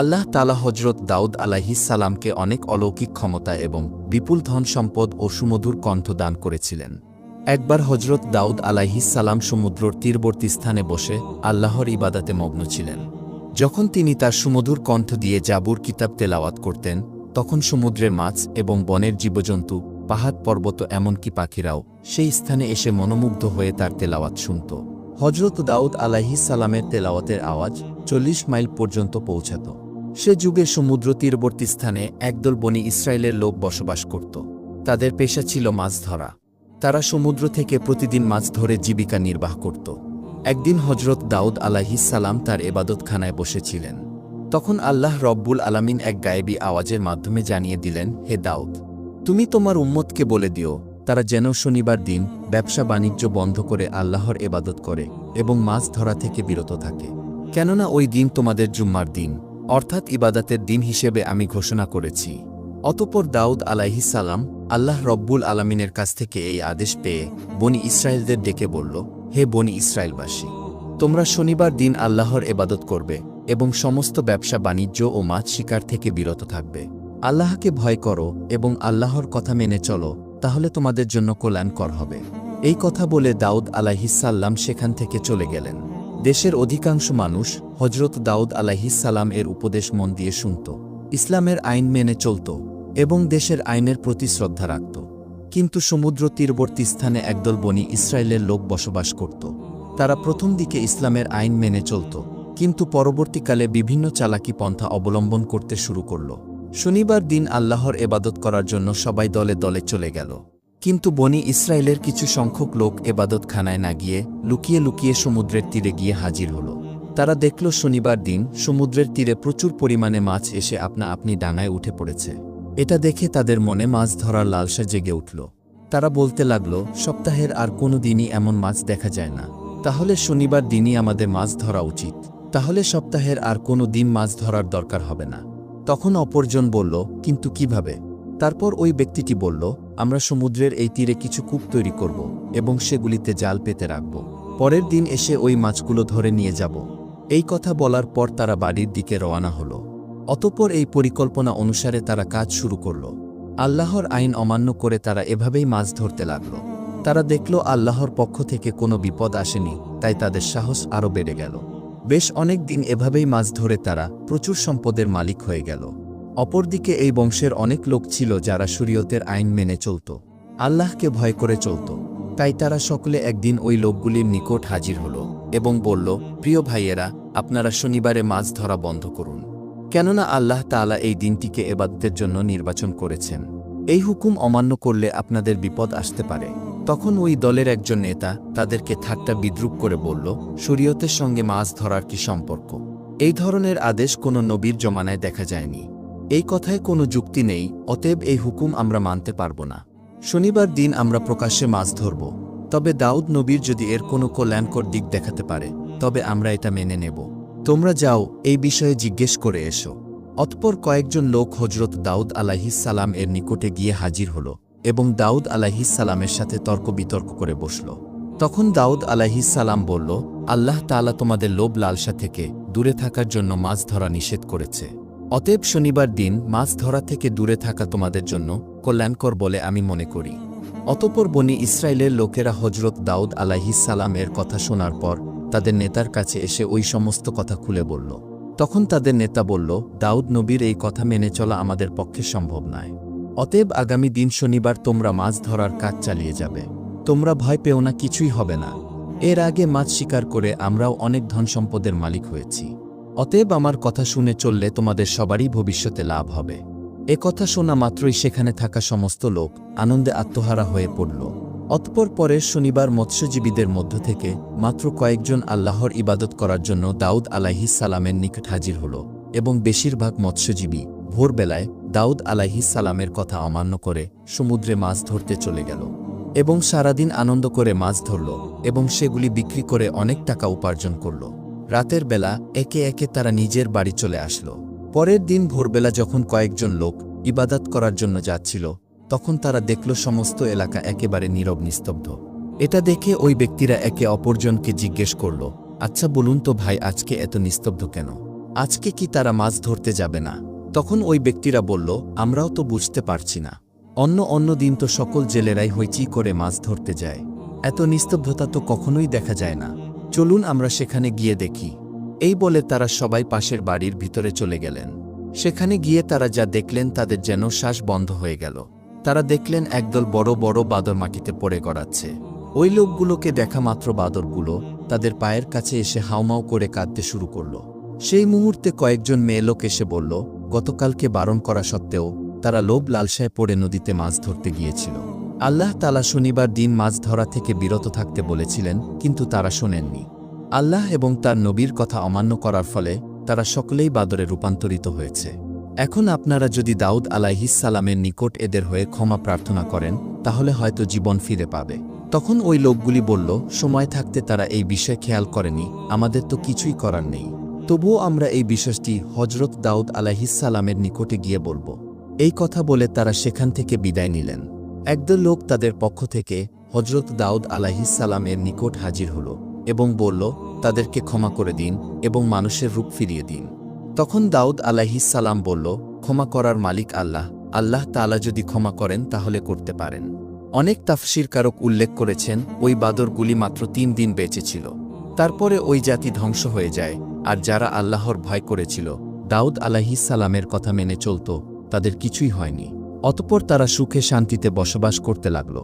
আল্লাহ তালা হজরত দাউদ সালামকে অনেক অলৌকিক ক্ষমতা এবং বিপুল ধন সম্পদ ও সুমধুর কণ্ঠ দান করেছিলেন। একবার হজরত দাউদ সালাম সমুদ্রর তীরবর্তী স্থানে বসে আল্লাহর ইবাদাতে মগ্ন ছিলেন। যখন তিনি তার সুমধুর কণ্ঠ দিয়ে জাবুর কিতাব তেলাওয়াত করতেন, তখন সমুদ্রের মাছ এবং বনের জীবজন্তু, পাহাড় পর্বত এমনকি পাখিরাও সেই স্থানে এসে মনোমুগ্ধ হয়ে তার তেলাওয়াত শুনত। হজরত দাউদ সালামের তেলাওয়াতের আওয়াজ চল্লিশ মাইল পর্যন্ত পৌঁছাত। সে যুগে সমুদ্র তীরবর্তী স্থানে একদল বনি ইসরায়েলের লোক বসবাস করত। তাদের পেশা ছিল মাছ ধরা। তারা সমুদ্র থেকে প্রতিদিন মাছ ধরে জীবিকা নির্বাহ করত। একদিন হজরত দাউদ সালাম তার এবাদতখানায় বসেছিলেন। তখন আল্লাহ রব্বুল আলামিন এক গায়েবী আওয়াজের মাধ্যমে জানিয়ে দিলেন, হে দাউদ, তুমি তোমার উম্মতকে বলে দিও, তারা যেন শনিবার দিন ব্যবসা বাণিজ্য বন্ধ করে আল্লাহর এবাদত করে এবং মাছ ধরা থেকে বিরত থাকে। কেননা ওই দিন তোমাদের জুম্মার দিন। অর্থাৎ ইবাদাতের দিন হিসেবে আমি ঘোষণা করেছি। অতপর দাউদ আলাইহিসাল্লাম আল্লাহ রব্বুল আলামিনের কাছ থেকে এই আদেশ পেয়ে বনি ইসরায়েলদের ডেকে বলল, হে বনি ইসরায়েলবাসী তোমরা শনিবার দিন আল্লাহর এবাদত করবে এবং সমস্ত ব্যবসা বাণিজ্য ও মাছ শিকার থেকে বিরত থাকবে। আল্লাহকে ভয় করো এবং আল্লাহর কথা মেনে চলো, তাহলে তোমাদের জন্য কল্যাণকর হবে। এই কথা বলে দাউদ আলাহিসাল্লাম সেখান থেকে চলে গেলেন। দেশের অধিকাংশ মানুষ হজরত দাউদ আলাহিসাল্লাম এর উপদেশ মন দিয়ে শুনত, ইসলামের আইন মেনে চলত এবং দেশের আইনের প্রতি শ্রদ্ধা রাখত। কিন্তু সমুদ্র তীরবর্তী স্থানে একদল বনি ইসরায়েলের লোক বসবাস করত। তারা প্রথম দিকে ইসলামের আইন মেনে চলত, কিন্তু পরবর্তীকালে বিভিন্ন চালাকি পন্থা অবলম্বন করতে শুরু করল। শনিবার দিন আল্লাহর এবাদত করার জন্য সবাই দলে দলে চলে গেল। কিন্তু বনি ইসরায়েলের কিছু সংখ্যক লোক এবাদতখানায় না গিয়ে লুকিয়ে লুকিয়ে সমুদ্রের তীরে গিয়ে হাজির হল। তারা দেখল শনিবার দিন সমুদ্রের তীরে প্রচুর পরিমাণে মাছ এসে আপনা আপনি ডাঙায় উঠে পড়েছে। এটা দেখে তাদের মনে মাছ ধরার লালসা জেগে উঠল। তারা বলতে লাগল, সপ্তাহের আর কোনো দিনই এমন মাছ দেখা যায় না। তাহলে শনিবার দিনই আমাদের মাছ ধরা উচিত। তাহলে সপ্তাহের আর কোনো দিন মাছ ধরার দরকার হবে না। তখন অপরজন বলল, কিন্তু কীভাবে? তারপর ওই ব্যক্তিটি বলল আমরা সমুদ্রের এই তীরে কিছু কূপ তৈরি করব এবং সেগুলিতে জাল পেতে রাখব। পরের দিন এসে ওই মাছগুলো ধরে নিয়ে যাব। এই কথা বলার পর তারা বাড়ির দিকে রওনা হল। অতপর এই পরিকল্পনা অনুসারে তারা কাজ শুরু করল। আল্লাহর আইন অমান্য করে তারা এভাবেই মাছ ধরতে লাগল। তারা দেখল আল্লাহর পক্ষ থেকে কোনো বিপদ আসেনি, তাই তাদের সাহস আরও বেড়ে গেল। বেশ অনেক দিন এভাবেই মাছ ধরে তারা প্রচুর সম্পদের মালিক হয়ে গেল। অপরদিকে এই বংশের অনেক লোক ছিল যারা শরীয়তের আইন মেনে চলত। আল্লাহকে ভয় করে চলত। তাই তারা সকলে একদিন ওই লোকগুলির নিকট হাজির হল এবং বলল, প্রিয় ভাইয়েরা, আপনারা শনিবারে মাছ ধরা বন্ধ করুন। কেননা আল্লাহ তাআলা এই দিনটিকে এবাদতের জন্য নির্বাচন করেছেন। এই হুকুম অমান্য করলে আপনাদের বিপদ আসতে পারে। তখন ওই দলের একজন নেতা তাদেরকে ঠাট্টা বিদ্রুপ করে বলল, শরীয়তের সঙ্গে মাছ ধরার কি সম্পর্ক? এই ধরনের আদেশ কোনো নবীর জমানায় দেখা যায়নি। এই কথায় কোনো যুক্তি নেই, অতএব এই হুকুম আমরা মানতে পারব না। শনিবার দিন আমরা প্রকাশ্যে মাছ ধরব, তবে দাউদ নবীর যদি এর কোনো কল্যাণকর দিক দেখাতে পারে, তবে আমরা এটা মেনে নেব। তোমরা যাও, এই বিষয়ে জিজ্ঞেস করে এসো। অতপর কয়েকজন লোক হজরত দাউদ সালাম এর নিকটে গিয়ে হাজির হল এবং দাউদ সালামের সাথে তর্ক বিতর্ক করে বসল। তখন দাউদ সালাম বলল, আল্লাহ তাআলা তোমাদের লোভ লালসা থেকে দূরে থাকার জন্য মাছ ধরা নিষেধ করেছে। অতএব শনিবার দিন মাছ ধরা থেকে দূরে থাকা তোমাদের জন্য কল্যাণকর বলে আমি মনে করি। অতপর বনি ইসরায়েলের লোকেরা হজরত দাউদ আলাহিস সালাম এর কথা শোনার পর তাদের নেতার কাছে এসে ওই সমস্ত কথা খুলে বলল। তখন তাদের নেতা বলল, দাউদ নবীর এই কথা মেনে চলা আমাদের পক্ষে সম্ভব নয়। অতএব আগামী দিন শনিবার তোমরা মাছ ধরার কাজ চালিয়ে যাবে। তোমরা ভয় পেও না, কিছুই হবে না। এর আগে মাছ শিকার করে আমরাও অনেক ধন সম্পদের মালিক হয়েছি। অতএব আমার কথা শুনে চললে তোমাদের সবারই ভবিষ্যতে লাভ হবে। এ কথা শোনা মাত্রই সেখানে থাকা সমস্ত লোক আনন্দে আত্মহারা হয়ে পড়ল। অতপর পরের শনিবার মৎস্যজীবীদের মধ্য থেকে মাত্র কয়েকজন আল্লাহর ইবাদত করার জন্য দাউদ আলাহিস সালামের নিকট হাজির হল এবং বেশিরভাগ মৎস্যজীবী ভোরবেলায় দাউদ আলাহিস সালামের কথা অমান্য করে সমুদ্রে মাছ ধরতে চলে গেল এবং সারাদিন আনন্দ করে মাছ ধরল এবং সেগুলি বিক্রি করে অনেক টাকা উপার্জন করল। রাতের বেলা একে একে তারা নিজের বাড়ি চলে আসলো। পরের দিন ভোরবেলা যখন কয়েকজন লোক ইবাদাত করার জন্য যাচ্ছিল, তখন তারা দেখল সমস্ত এলাকা একেবারে নীরব নিস্তব্ধ। এটা দেখে ওই ব্যক্তিরা একে অপরজনকে জিজ্ঞেস করল আচ্ছা বলুন তো ভাই, আজকে এত নিস্তব্ধ কেন? আজকে কি তারা মাছ ধরতে যাবে না? তখন ওই ব্যক্তিরা বলল, আমরাও তো বুঝতে পারছি না। অন্য অন্য দিন তো সকল জেলেরাই হইচি করে মাছ ধরতে যায়। এত নিস্তব্ধতা তো কখনোই দেখা যায় না। চলুন আমরা সেখানে গিয়ে দেখি। এই বলে তারা সবাই পাশের বাড়ির ভিতরে চলে গেলেন। সেখানে গিয়ে তারা যা দেখলেন তাদের যেন শ্বাস বন্ধ হয়ে গেল। তারা দেখলেন একদল বড় বড় বাদর মাটিতে পড়ে গড়াচ্ছে। ওই লোকগুলোকে দেখা মাত্র বাদরগুলো তাদের পায়ের কাছে এসে হাউমাউ করে কাঁদতে শুরু করল। সেই মুহূর্তে কয়েকজন মেয়ে লোক এসে বলল, গতকালকে বারণ করা সত্ত্বেও তারা লোভ লালসায় পড়ে নদীতে মাছ ধরতে গিয়েছিল। আল্লাহ তালা শনিবার দিন মাছ ধরা থেকে বিরত থাকতে বলেছিলেন, কিন্তু তারা শোনেননি। আল্লাহ এবং তার নবীর কথা অমান্য করার ফলে তারা সকলেই বাদরে রূপান্তরিত হয়েছে। এখন আপনারা যদি দাউদ আলাইহিসালামের নিকট এদের হয়ে ক্ষমা প্রার্থনা করেন, তাহলে হয়তো জীবন ফিরে পাবে। তখন ওই লোকগুলি বলল, সময় থাকতে তারা এই বিষয়ে খেয়াল করেনি, আমাদের তো কিছুই করার নেই। তবুও আমরা এই বিষয়টি হজরত দাউদ আলাইহিসালামের নিকটে গিয়ে বলব। এই কথা বলে তারা সেখান থেকে বিদায় নিলেন। একদল লোক তাদের পক্ষ থেকে হজরত দাউদ আলাহিসাল্লামের নিকট হাজির হল এবং বলল, তাদেরকে ক্ষমা করে দিন এবং মানুষের রূপ ফিরিয়ে দিন। তখন দাউদ আলাহিসাল্লাম বলল, ক্ষমা করার মালিক আল্লাহ। আল্লাহ তালা যদি ক্ষমা করেন, তাহলে করতে পারেন। অনেক তাফসিরকারক উল্লেখ করেছেন, ওই বাদরগুলি মাত্র তিন দিন বেঁচে ছিল। তারপরে ওই জাতি ধ্বংস হয়ে যায়, আর যারা আল্লাহর ভয় করেছিল, দাউদ আলাহিসাল্লামের কথা মেনে চলত, তাদের কিছুই হয়নি। অতপর তারা সুখে শান্তিতে বসবাস করতে লাগল।